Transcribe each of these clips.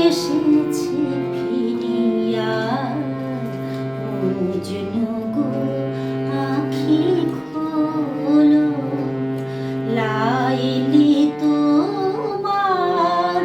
এসেছি ফিরিয়া। মজনুগো আখি খোলো। লাইলি তোমার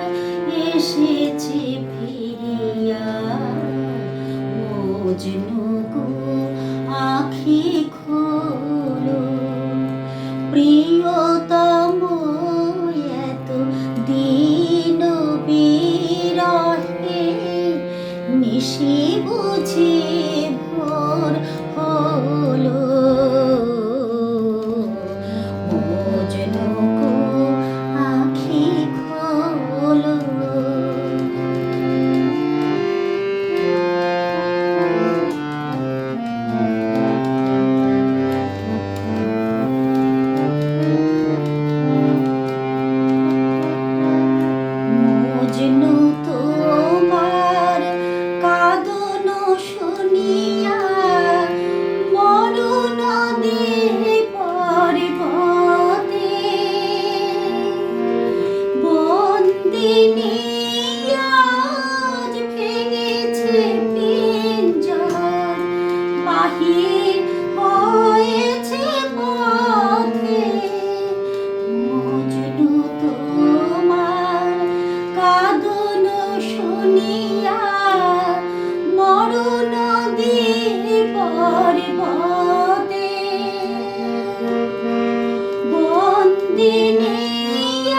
দিনে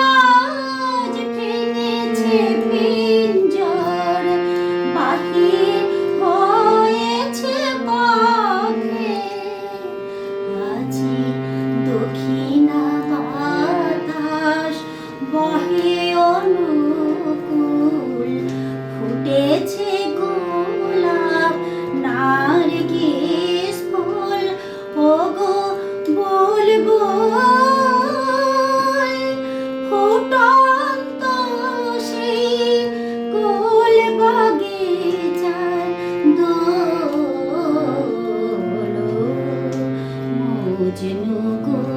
আজ ভেঙেছে ভেঙে Puji.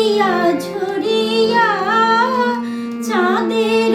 ঝরিয়া ঝরিয়া চাঁদের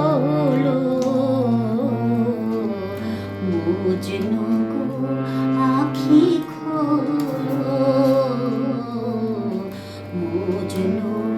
বুঝলো